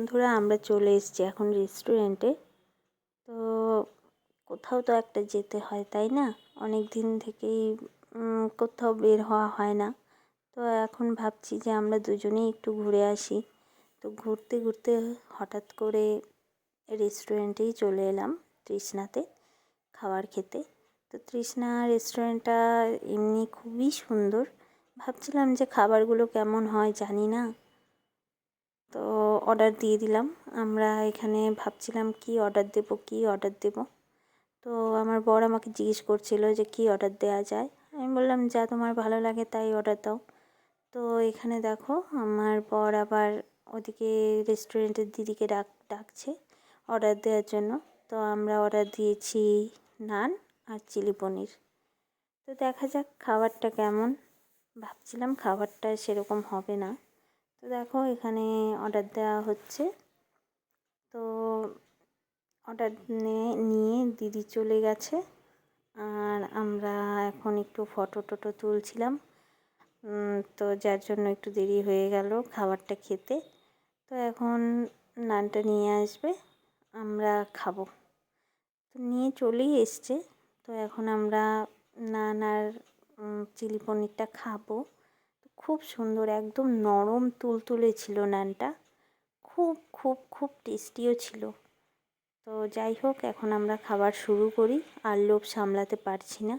বন্ধুরা, আমরা চলে এসেছি এখন রেস্টুরেন্টে তো কোথাও তো একটা যেতে হয়, তাই না? অনেক দিন থেকেই কোথাও বের হওয়া হয় না। তো এখন ভাবছি যে আমরা দুজনেই একটু ঘুরে আসি। তো ঘুরতে ঘুরতে হঠাৎ করে রেস্টুরেন্টেই চলে এলাম, তৃষ্ণাতে খাবার খেতে। তো তৃষ্ণা রেস্টুরেন্টটা এমনি খুবই সুন্দর। ভাবছিলাম যে খাবারগুলো কেমন হয় জানি না। তো অর্ডার দিয়ে দিলাম। আমরা এখানে ভাবছিলাম কি অর্ডার দেব, কি অর্ডার দেব। তো আমার বর আমাকে জিজ্ঞেস করছিল যে কি অর্ডার দেওয়া যায়। আমি বললাম, যা তোমার ভালো লাগে তাই অর্ডার দাও। তো এখানে দেখো, আমার বর আবার ওদিকে রেস্টুরেন্টের দিদিকে ডাক, ডাকছে অর্ডার দেওয়ার জন্য। তো আমরা অর্ডার দিয়েছি নান আর চিলি পনির। তো দেখা যাক খাবারটা কেমন। ভাবছিলাম খাবারটা সেরকম হবে না। তো দেখো এখানে অর্ডার দেওয়া হচ্ছে। তো অর্ডার নিয়ে দিদি চলে গেছে। আর আমরা এখন একটু ফটো টটো তুলছিলাম। তো যার জন্য একটু দেরি হয়ে গেল খাবারটা খেতে। তো এখন নানটা নিয়ে আসবে, আমরা খাব। তো নিয়ে চলেই এসছে। তো এখন আমরা নান আর চিলি পনিরটা খাব। খুব সুন্দর, একদম নরম তুলতুলে ছিল নানটা। খুব খুব খুব টেস্টিও ছিল। তো যাই হোক, এখন আমরা খাবার শুরু করি। আর লোভ সামলাতে পারছি না।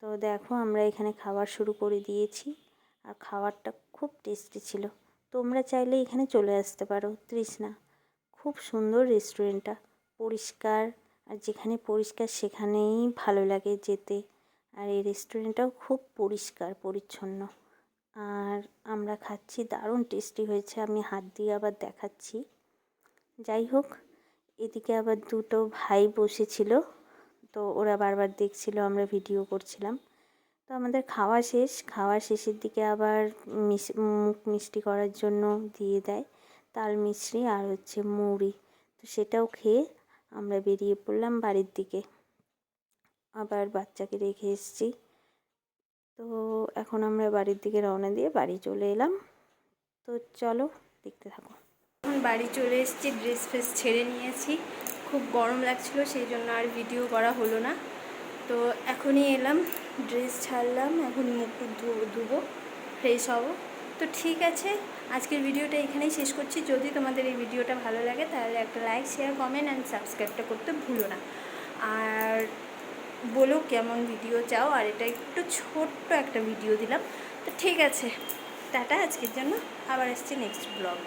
তো দেখো, আমরা এখানে খাবার শুরু করে দিয়েছি। আর খাবারটা খুব টেস্টি ছিল। তোমরা চাইলে এখানে চলে আসতে পারো, তৃষ্ণা। খুব সুন্দর রেস্টুরেন্টটা। পরিষ্কার। আর যেখানে পরিষ্কার, সেখানেই ভালো লাগে যেতে। আর এই রেস্টুরেন্টটাও খুব পরিষ্কার, পরিচ্ছন্ন। আর আমরা খাচ্ছি, দারুণ টেস্টি হয়েছে। আমি হাত দিয়ে আবার দেখাচ্ছি। যাই হোক, এদিকে আবার দুটো ভাই বসেছিল, তো ওরা বারবার দেখছিল, আমরা ভিডিও করছিলাম। তো আমাদের খাওয়া শেষ। খাওয়া শেষের দিকে আবার মুখ মিষ্টি করার জন্য দিয়ে দেয়। তাল মিশ্রি আর হচ্ছে মুড়ি। তো সেটাও খেয়ে আমরা বেরিয়ে পড়লাম বাড়ির দিকে। আবার বাচ্চাকে রেখে এসেছি। তো এখন আমরা বাড়ির দিকে রওনা দিয়ে বাড়ি চলে এলাম। তো চলো দেখতে থাকো। এখন বাড়ি চলে এসেছি ড্রেস ফ্রেস ছেড়ে নিয়েছি। খুব গরম লাগছিল, সেই জন্য আর ভিডিও করা হলো না। তো এখনই এলাম ড্রেস ছাড়লাম, এখন মুখ ধুবো ফ্রেশ হব। তো ঠিক আছে, আজকের ভিডিওটা এখানেই শেষ করছি। যদি তোমাদের এই ভিডিওটা ভালো লাগে, তাহলে একটা লাইক শেয়ার কমেন্ট অ্যান্ড সাবস্ক্রাইবটা করতে ভুলো না। আর বলো কেমন ভিডিও চাও, আর এটা একটু ছোট্ট একটা ভিডিও দিলাম। তো ঠিক আছে, টাটা, আজকের জন্য আবার আসছি নেক্সট ব্লগ